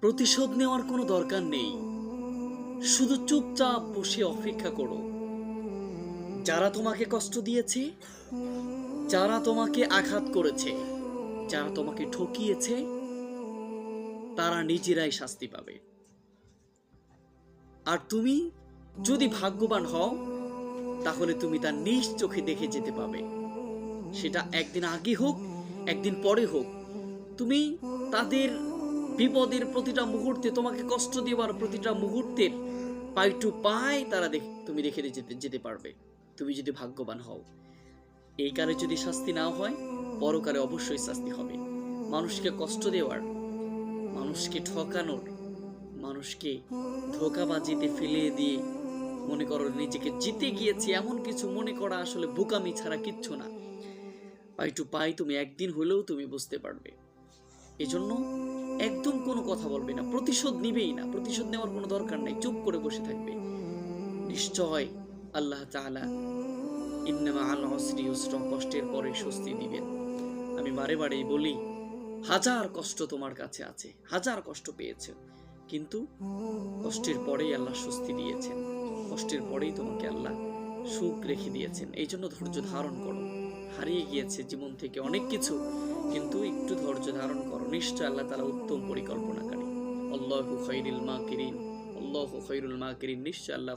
প্রতিশোধ নেওয়ার কোনো দরকার নেই। শুধু চুপচাপ বসে অপেক্ষা করো। যারা তোমাকে কষ্ট দিয়েছে, যারা তোমাকে আঘাত করেছে, যারা তোমাকে ঠকিয়েছে, তারা নিজেরাই শাস্তি পাবে। আর তুমি যদি ভাগ্যবান হও, তাহলে তুমি তার নিজ চোখে দেখে যেতে পাবে। সেটা একদিন আগে হোক, একদিন পরে হোক। তুমি তাদের বিপদের প্রতিটা মুহূর্তে, তোমাকে কষ্ট দেওয়ার প্রতিটা মুহূর্তের পাই টু পাই তারা দেখ, তুমি দেখে যেতে যেতে পারবে। তুমি যদি ভাগ্যবান হও। এই কালে যদি শাস্তি না হয়, পরকালে অবশ্যই শাস্তি হবে। মানুষকে কষ্ট দেওয়ার, মানুষকে ঠকানোর, মানুষকে ধোকাবাজিতে ফেলে দিয়ে মনে করো নিজেকে জিতে গিয়েছে, এমন কিছু মনে করা আসলে বোকামি ছাড়া কিচ্ছু না। পাই টু পাই তুমি একদিন হলেও তুমি বুঝতে পারবে। এজন্য একদম কোনো কথা বলবে না, প্রতিশোধ নিবেই না, প্রতিশোধ নেওয়ার কোনো দরকার নাই, চুপ করে বসে থাকবে। নিশ্চয় আল্লাহ তাআলা ইন্নামা আল হসরি উসরা, কষ্টের পরে স্বস্তি দিবেন। আমি বারে বারেই বলি, হাজার কষ্ট তোমার কাছে আছে, হাজার কষ্ট পেয়েছে, কিন্তু কষ্টের পরেই আল্লাহ স্বস্তি দিয়েছেন, কষ্টের পরেই তোমাকে আল্লাহ সুখ রেখে দিয়েছেন এই জন্য ধৈর্য ধারণ করো। হারিয়ে গিয়েছে জীবন থেকে অনেক কিছু, কিন্তু একটু ধৈর্য ধারণ করো। নিশ্চয় আল্লাহ তারা উত্তম পরিকল্পনাকারী। অল্লাহ খৈরুল মাকিরিন অল্লাহ খৈরুল মাকিরিন, নিশ্চয় আল্লাহ